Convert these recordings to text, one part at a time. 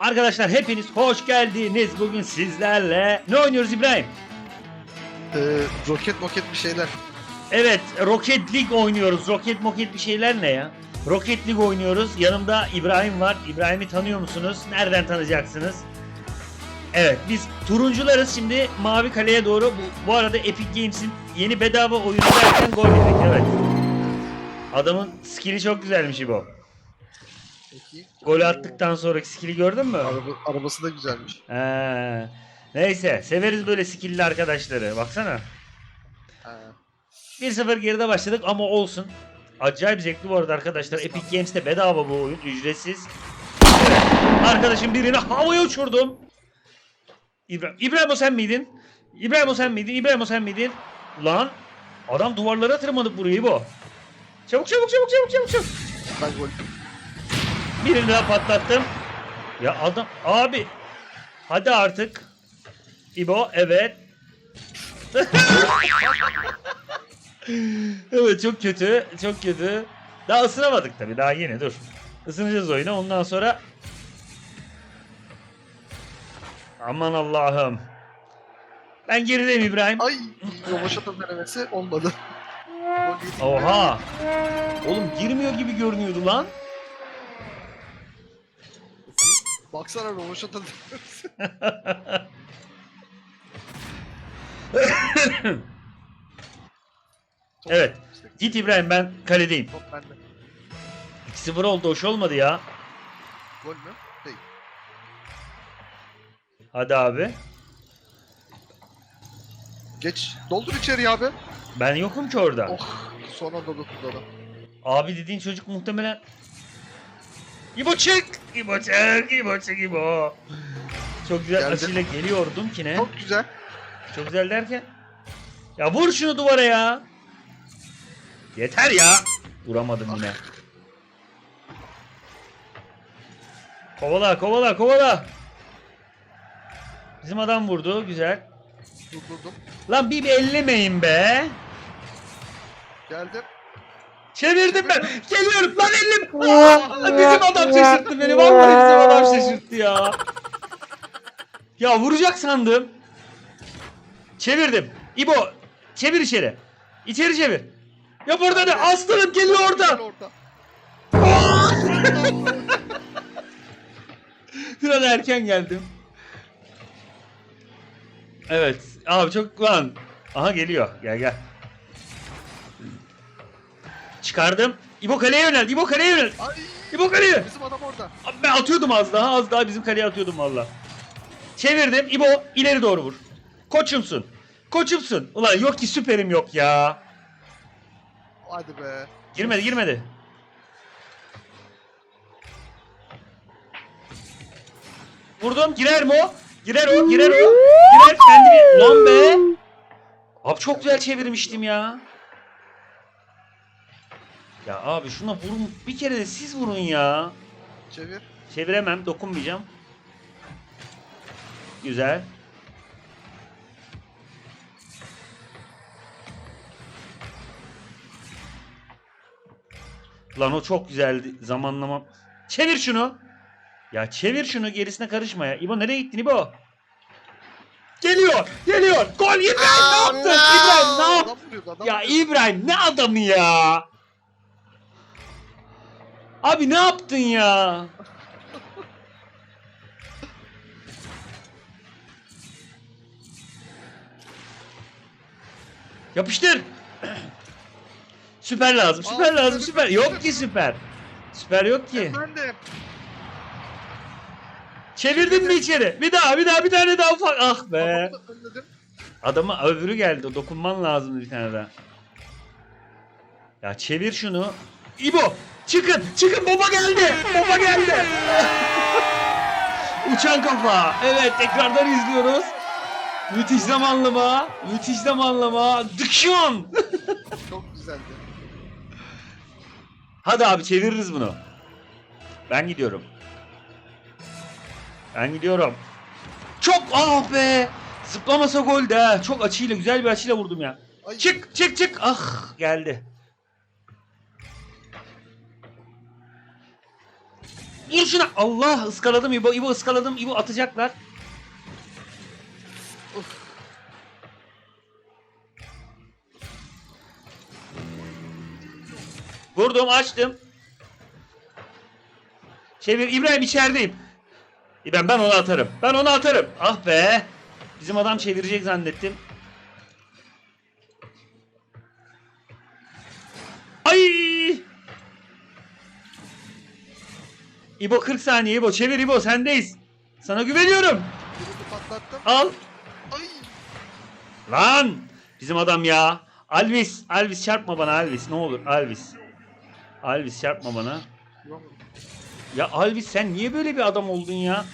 Arkadaşlar hepiniz hoş geldiniz. Bugün sizlerle ne oynuyoruz İbrahim? Ee, roket moket bir şeyler. Evet Rocket League oynuyoruz. Rocket moket bir şeyler ne ya? Rocket League oynuyoruz. Yanımda İbrahim var. İbrahim'i tanıyor musunuz? Nereden tanıyacaksınız? Evet biz turuncularız şimdi mavi kaleye doğru. Bu, bu arada Epic Games'in yeni bedava oyunu derken gol yedik evet. Adamın skill'i çok güzelmiş bu. Peki. Gol attıktan sonraki skill'i gördün mü? Araba, arabası da güzelmiş. He. Neyse severiz böyle skill'li arkadaşları. Baksana. Ha. 1-0 geride başladık ama olsun. Acayip zevkli bu arada arkadaşlar. Epic Games'te bedava bu oyun. Ücretsiz. Evet. Arkadaşım birini havaya uçurdum. İbrahim, İbrahim o sen miydin? İbrahim o sen miydin? İbrahim o sen miydin? Lan adam duvarlara tırmanıp burayı bu. Çabuk çabuk çabuk çabuk çabuk çabuk. Ben gol. Birini daha patlattım. Ya adam abi. Hadi artık. İbo evet. evet çok kötü. Çok kötü. Daha ısınamadık tabii. Daha yeni dur. Isınacağız oyuna. Ondan sonra Aman Allah'ım. Ben gerideyim İbrahim. Ay roboşata denemesi olmadı. Oha. Oğlum girmiyor gibi görünüyordu lan. Baksana. Top Evet. Git İbrahim ben kaledeyim. Top bende. 2-0 oldu. Hoş olmadı ya. Gol mü? Değil. Hadi abi. Geç. Doldur içeri abi. Ben yokum ki orada. Oh. Sonra da dokundu adam. Abi dediğin çocuk muhtemelen... İbo çık! İbo çık! İbo çık İbo! Çok güzel Geldim. açıyla geliyordum ki ne? Çok güzel. Çok güzel derken... Ya vur şunu duvara ya! Yeter ya! Vuramadım yine. Kovala kovala kovala! Bizim adam vurdu güzel. Durdurdum. Lan bir bir ellemeyin be! Geldim. Çevirdim ben. Geliyorum lan elim. Aa, bizim adam şaşırttı beni. Vallahi bizim adam şaşırttı ya. Ya vuracak sandım. Çevirdim. İbo çevir içeri. İçeri çevir. Yap orada ne? Aslanım geliyor Gel orada. orada. Biraz erken geldim. Evet. Abi çok lan. Aha geliyor. Gel gel. Çıkardım. İbo kaleye yönel. İbo kaleye yönel. Ay. İbo kaleye. Bizim adam orada. Abi ben atıyordum az daha. Az daha bizim kaleye atıyordum valla. Çevirdim. İbo ileri doğru vur. Koçumsun. Koçumsun. Ulan yok ki süperim yok ya. Hadi be. Girmedi girmedi. Vurdum. Girer mi o? Girer o. Girer o. Girer kendini. Ulan be. Abi çok güzel çevirmiştim ya. Ya abi şuna vurun. Bir kere de siz vurun ya. Çevir. Çeviremem, dokunmayacağım. Güzel. Lan o çok güzeldi zamanlama. Çevir şunu. Ya çevir şunu gerisine karışma ya. İbo nereye gittin İbo? Geliyor, geliyor. Gol İbrahim ne yaptın? İbrahim ne yaptın? Adam vuruyordu adam Ya vuruyordu. İbrahim ne adamı ya? Abi ne yaptın ya? Yapıştır. Süper lazım. Süper Aa, lazım. süper. Yok ki süper. Süper yok ki. Efendim. Çevirdin mi içeri? Bir daha, bir daha, bir tane daha ufak. Ah be. Adama öbürü geldi. Dokunman lazımdı bir tane daha. Ya çevir şunu. İbo çıkın çıkın baba geldi. Baba geldi. Uçan kafa. Evet tekrardan izliyoruz. Müthiş zamanlama. Müthiş zamanlama. Dıkşon. Çok güzeldi. Hadi abi çeviririz bunu. Ben gidiyorum. Ben gidiyorum. Çok ah be. Zıplamasa gol de. Çok açıyla güzel bir açıyla vurdum ya. Ay. Çık çık çık. Ah geldi. Şuna. Allah ıskaladım İbo. İbo ıskaladım. İbo atacaklar. Vurdum açtım. Çevir İbrahim içerideyim. İbrahim ben onu atarım. Ben onu atarım. Ah be. Bizim adam çevirecek zannettim. Ay! İbo 40 saniye İbo. Çevir İbo sendeyiz. Sana güveniyorum. Birini patlattım. Al. Ay. Lan! Bizim adam ya. Alvis. Alvis çarpma bana Alvis. Ne olur Alvis. Alvis çarpma bana. Ya Alvis sen niye böyle bir adam oldun ya?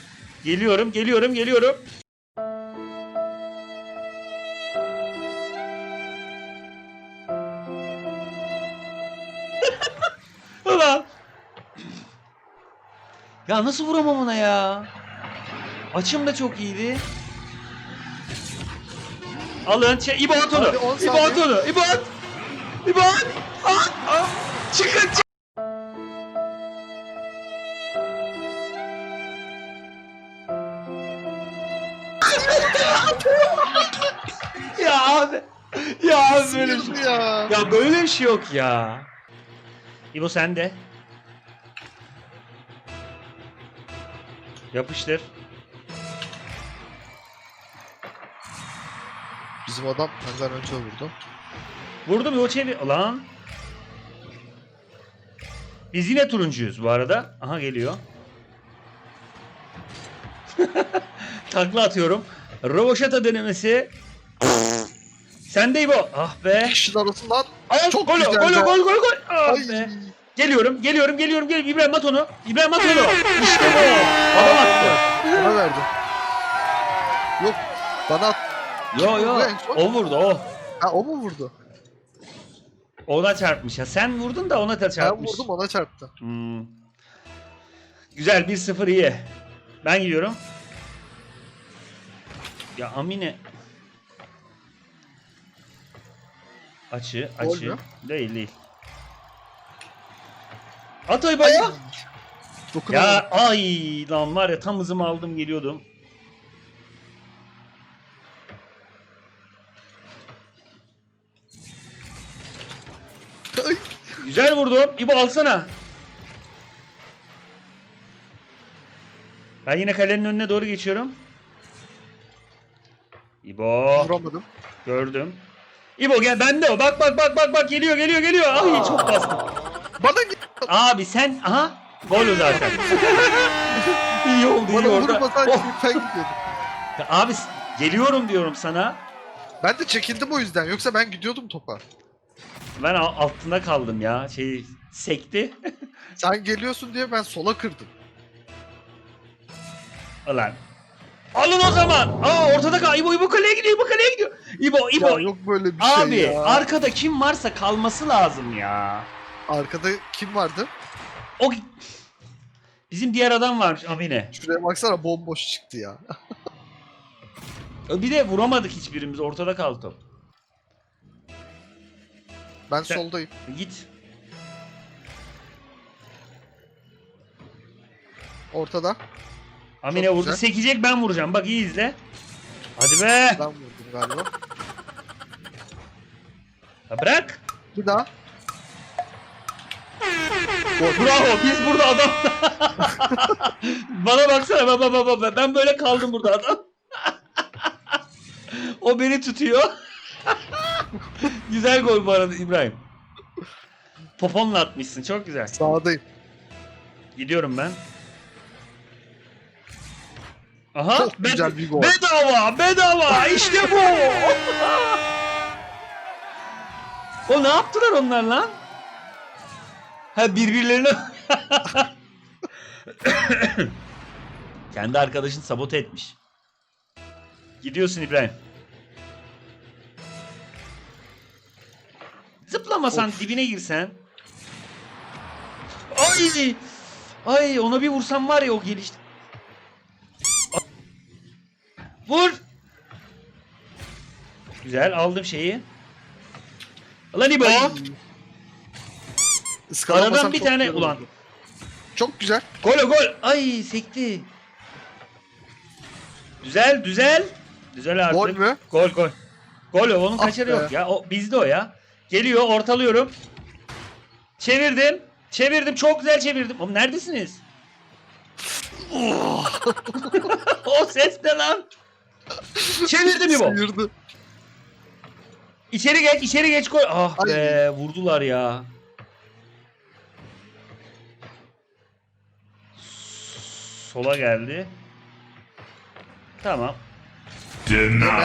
Geliyorum, geliyorum, geliyorum. Ya nasıl vuramam ona ya? Açım da çok iyiydi. Alın, şey, İbo at onu. Hadi, on İbo saniye. onu. İbo at. İbo at. At. at. Çıkın, çıkın. Ya abi. Ya abi böyle bir şey. Ya. Ya böyle bir şey yok ya. İbo sen de. Yapıştır. Bizim adam benden önce vurdu. Vurdum İbo çevir. Lan. Biz yine turuncuyuz bu arada. Aha geliyor. Takla atıyorum. Roboşata denemesi. Sen de İbo. Ah be. Kişinin arasından Ay, Çok gol, güzel gol, gol, gol, gol. Ah Ay. be. Geliyorum, geliyorum, geliyorum, geliyorum. İbrahim at onu. İbrahim at onu. İşte bu. Adam attı. Bana verdi. Yok. Bana at. Yo yo. O vurdu o. Ha o mu vurdu? Ona çarpmış ya. Sen vurdun da ona da Ben çarpmış. vurdum ona çarptı. Hmm. Güzel 1-0 iyi. Ben gidiyorum. Ya Amine. Açı, açı. Değil değil. At. Dokunamadım. Ya ay lan var ya tam hızımı aldım geliyordum. Güzel vurdum. İbo alsana. Ben yine kalenin önüne doğru geçiyorum. İbo Vuramadım. gördüm. İbo gel bende o. Bak bak bak bak bak geliyor geliyor geliyor. Ay çok bastım. Bana git. Abi sen aha gol o zaten. iyi oldu iyi Bana orada. vurmasan Oh. ben gidiyordum. Abi s- geliyorum diyorum sana. Ben de çekildim o yüzden. Yoksa ben gidiyordum topa. Ben al- altında kaldım ya. Şey sekti. Sen geliyorsun diye ben sola kırdım. Ulan. Alın o zaman. Aa ortada kal. İbo İbo kaleye gidiyor. İbo kaleye gidiyor. İbo İbo. Ya yok böyle bir Abi şey ya. arkada kim varsa kalması lazım ya. Arkada kim vardı? O bizim diğer adam varmış Amine. Şuraya baksana bomboş çıktı ya. Bir de vuramadık hiçbirimiz. Ortada kaldı top. Ben Sen- soldayım. Git. Ortada. Amine Çok vurdu. güzel. Sekecek ben vuracağım. Bak iyi izle. Hadi be. Ben vurdum galiba. Ya bırak. Bir daha. Bravo. Biz burada adam. Bana baksana. Baba baba baba. Ben böyle kaldım burada adam. o beni tutuyor. güzel gol bu arada İbrahim. Poponla atmışsın. Çok güzel. Sağdayım. Gidiyorum ben. Aha. Çok bed- güzel bir gol. Bedava. Bedava. İşte bu. o ne yaptılar onlar lan? Ha birbirlerine... Kendi arkadaşın sabote etmiş. Gidiyorsun İbrahim. Zıplamasan dibine girsen. Ay! Ay ona bir vursam var ya o geliş. Vur! Güzel aldım şeyi. Lan İbo. Aradan bir tane- ulan. Çok güzel. Gol gol. Ay sekti. Güzel güzel. Güzel artık. Gol mü? Gol gol. Gol o, onun Ah kaçarı be. yok ya. O bizde o ya. Geliyor ortalıyorum. Çevirdim. Çevirdim çok güzel çevirdim. Oğlum neredesiniz? o ses ne lan? Çevirdim İbo. Sıyırdı. İçeri geç, içeri geç koy. Ah be, vurdular ya. Sola geldi. Tamam.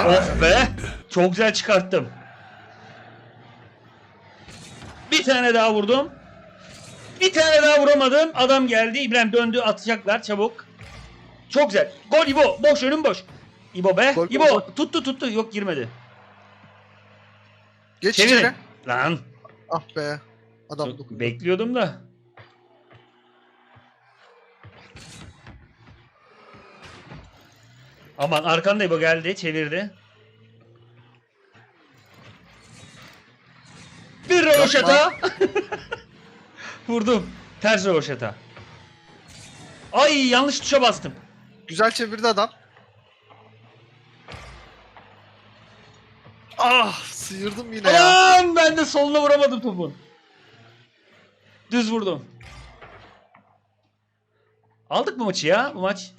Of be. Çok güzel çıkarttım. Bir tane daha vurdum. Bir tane daha vuramadım. Adam geldi. İbrahim döndü. Atacaklar çabuk. Çok güzel. Gol İbo. Boş önüm boş. İbo be. Gol, İbo gol. tuttu tuttu. Yok girmedi. Geç Çevirin. içeri. Lan. Ah be. Adam dokundu. Bekliyordum da. Aman arkanda İbo geldi. Çevirdi. Bir roşata. Vurdum. Ters roşata. Ay yanlış tuşa bastım. Güzel çevirdi adam. Ah sıyırdım yine ya. Aman ben de soluna vuramadım topun. Düz vurdum. Aldık mı maçı ya bu maç?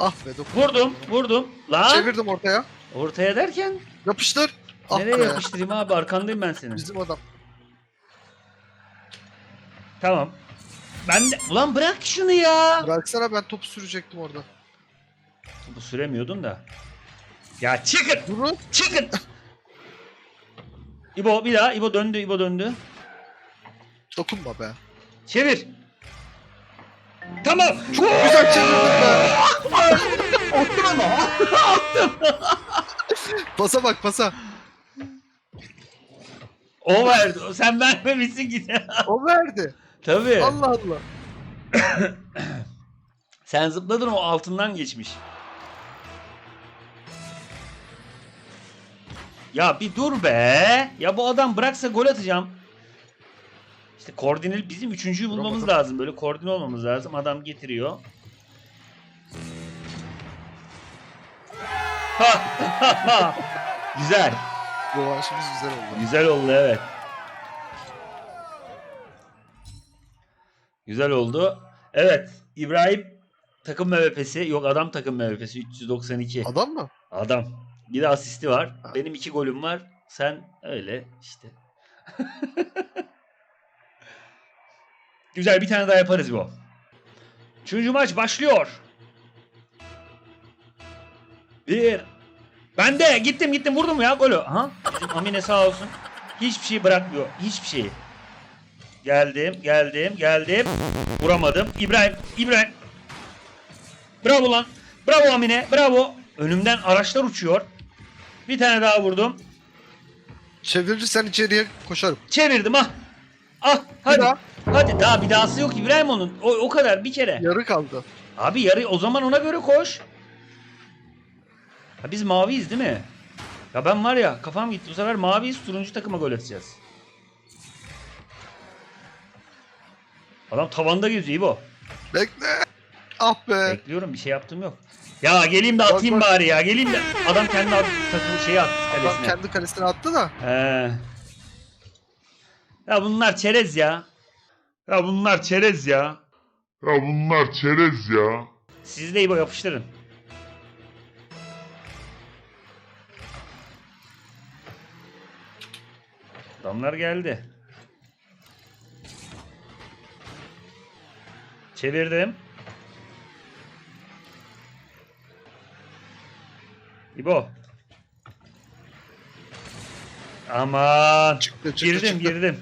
Ah be dokundu. Vurdum, vurdum. Lan Çevirdim ortaya. ortaya derken Yapıştır. Ah nereye be. yapıştırayım abi arkandayım ben senin. Bizim adam. Tamam. Ben de ulan bırak şunu ya. Bıraksana ben topu sürecektim orada. Bu süremiyordun da. Ya çıkın, Durun. çıkın. İbo bir daha, İbo döndü, İbo döndü. Dokunma be. Çevir. Tamam. Güzel çevirdim be. Attım ama. Pasa bak pasa. O verdi. Sen vermemişsin ki. O verdi. Tabii. Allah Allah. Sen zıpladın o altından geçmiş. Ya bir dur be. Ya bu adam bıraksa gol atacağım. İşte koordineli bizim üçüncüyü bulmamız Vuramadım. lazım. Böyle koordine olmamız lazım. Adam getiriyor. Güzel. Rövanşımız güzel oldu. Güzel oldu evet. Güzel oldu. Evet. İbrahim takım MVP'si. Yok adam takım MVP'si. 392. Adam mı? Adam. Bir de asisti var. Ha. Benim iki golüm var. Sen öyle işte. Güzel bir tane daha yaparız bu. Üçüncü maç başlıyor. Bir. Ben de gittim gittim vurdum ya golü. Aha. Amine sağ olsun. Hiçbir şey bırakmıyor. Hiçbir şeyi. Geldim, geldim, geldim. Vuramadım. İbrahim, İbrahim. Bravo lan. Bravo Amine, bravo. Önümden araçlar uçuyor. Bir tane daha vurdum. Çevirirsen içeriye koşarım. Çevirdim ah. Ah hadi. daha. Hadi daha bir dahası yok İbrahim onun. O, o kadar bir kere. Yarı kaldı. Abi yarı o zaman ona göre koş. Ha biz maviyiz değil mi? Ya ben var ya kafam gitti. Bu sefer maviyiz turuncu takıma gol atacağız. Adam tavanda geziyor İbo. Bekle. Ah be. Bekliyorum bir şey yaptığım yok. Ya geleyim de Bak, atayım bak. bari ya. Geleyim de. Adam kendi takım şeyi attı Adam kalesine. kendi kalesine attı da. He. Ya bunlar çerez ya. Ya bunlar çerez ya. Ya bunlar çerez ya. Siz de İbo yapıştırın. Adamlar geldi. Çevirdim. İbo. Aman. Çıktı çıktı Girdim çıktı. girdim.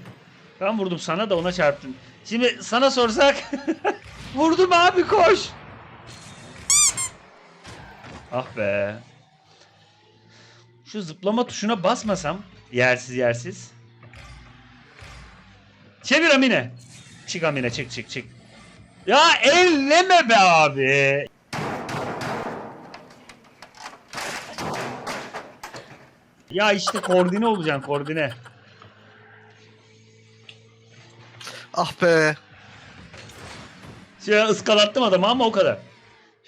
Ben vurdum sana da ona çarptım. Şimdi sana sorsak. vurdum abi koş. Ah be. Şu zıplama tuşuna basmasam yersiz yersiz. Çevir Amine. Çık Amine çık çık çık. Ya elleme be abi. Ya işte koordine olacaksın koordine. Ah be. Şöyle ıskalattım adamı ama o kadar.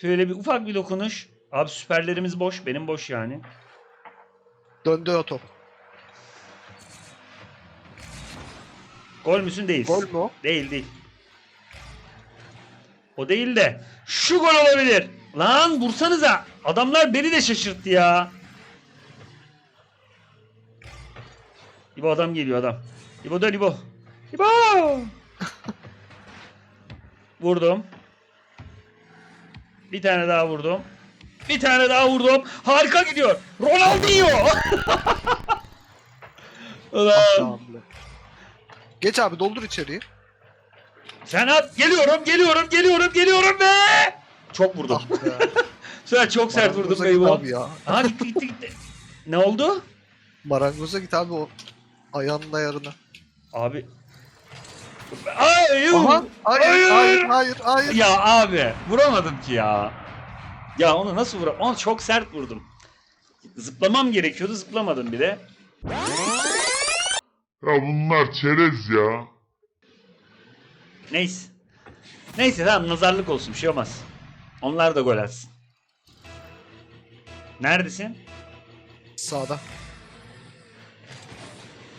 Şöyle bir ufak bir dokunuş. Abi süperlerimiz boş. Benim boş yani. Döndü o top. Gol müsün değil. Gol mü o? Değil değil. O değil de şu gol olabilir. Lan vursanıza. Adamlar beni de şaşırttı ya. İbo adam geliyor adam. İbo dön İbo. İbo. vurdum. Bir tane daha vurdum. Bir tane daha vurdum. Harika gidiyor. Ronaldinho. Ulan. Geç abi doldur içeriği. Sen at. Geliyorum, geliyorum, geliyorum, geliyorum be. Çok vurdum. Ah be. Sen çok sert vurdun Marangoza be git İbo. abi ya. Aha gitti gitti gitti. Ne oldu? Marangoza git abi o ayağının ayarına. Abi. Ay, yuh. Aha. Hayır, Hayır. hayır, hayır, hayır. Ya abi vuramadım ki ya. Ya onu nasıl vuram? Onu çok sert vurdum. Zıplamam gerekiyordu zıplamadım bile. Ya bunlar çerez ya. Neyse. Neyse tamam nazarlık olsun bir şey olmaz. Onlar da gol atsın. Neredesin? Sağda.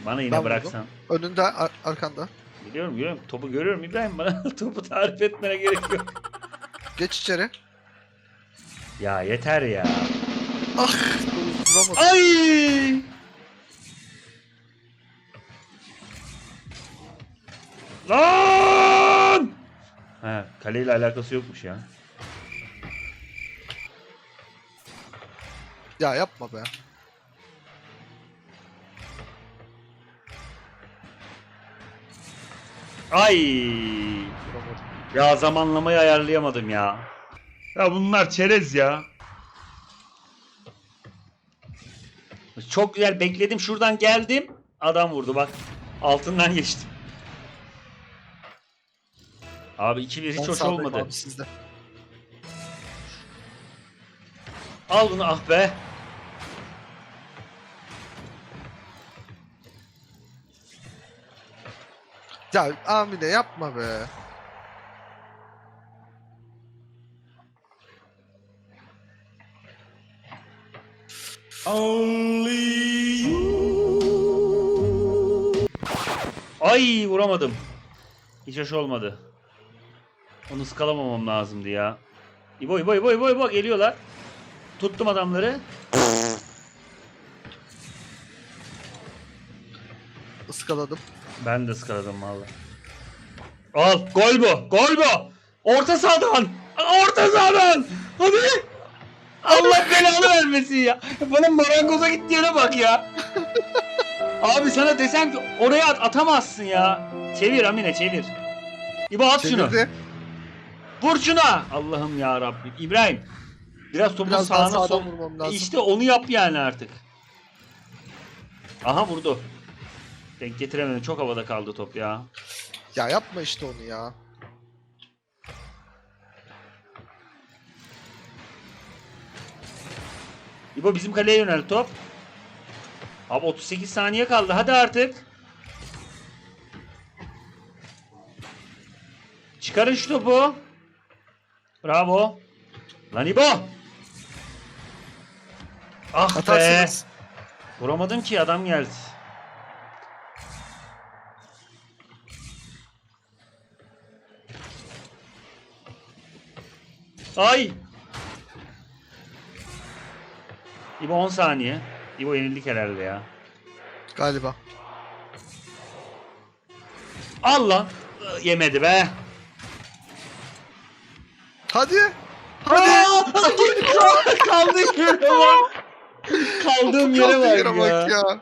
Bana yine Ben bıraksan. Önünde, ar- arkanda. Biliyorum görüyorum. Topu görüyorum İbrahim. Bana topu tarif etmene gerek yok. Geç içeri. ya yeter ya. Ah, vuramadım. Ay! Lan! Ha, kaleyle alakası yokmuş ya. Ya yapma be. Ay! Ya zamanlamayı ayarlayamadım ya. Ya bunlar çerez ya. Çok güzel bekledim. Şuradan geldim. Adam vurdu bak. Altından geçtim. Abi 2-1 hiç hoş olmadı. Abi sizde. Al bunu ah be. Ya Amine yapma be. Ay vuramadım. Hiç hoş olmadı. Onu ıskalamamam lazımdı ya. İbo İbo İbo İbo İbo geliyorlar. Tuttum adamları. Iskaladım. Ben de ıskaladım valla. Al gol bu. Gol bu. Orta sahadan. Orta sahadan. Hadi. Allah belanı vermesin ya. Bana marangoza git yere bak ya. Abi sana desem ki oraya at atamazsın ya. Çevir Amine çevir. İbo at şunu. Çevirdi. Vur şuna. Allah'ım ya Rabbim. İbrahim. Biraz topun Biraz sağına sağdan sol. vurmam lazım. İşte onu yap yani artık. Aha vurdu. Denk getiremedim. Çok havada kaldı top ya. Ya yapma işte onu ya. İbo bizim kaleye yönel top. Abi 38 saniye kaldı. Hadi artık. Çıkarın şu topu. Bravo. Lan İbo. Ah be. Atarsınız. Vuramadım ki adam geldi. Ay. İbo 10 saniye. İbo yenildik herhalde ya. Galiba. Al lan. Yemedi be. Hadi. Hadi. Kaldığım yere bak. Kaldığım yere bak, ya. bak ya.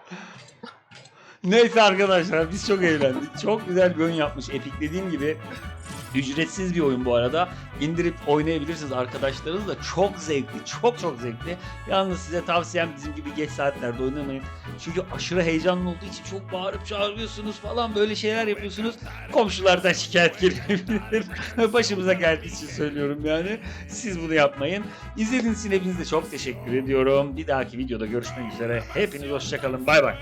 Neyse arkadaşlar biz çok eğlendik. Çok güzel bir oyun yapmış Epic. Dediğim gibi ücretsiz bir oyun bu arada. İndirip oynayabilirsiniz arkadaşlarınızla. Çok zevkli, çok çok zevkli. Yalnız size tavsiyem bizim gibi geç saatlerde oynamayın. Çünkü aşırı heyecanlı olduğu için çok bağırıp çağırıyorsunuz falan böyle şeyler yapıyorsunuz. Komşulardan şikayet gelebilir. Başımıza geldiği için söylüyorum yani. Siz bunu yapmayın. İzlediğiniz için hepinize çok teşekkür ediyorum. Bir dahaki videoda görüşmek üzere. Hepiniz hoşçakalın. Bay bay.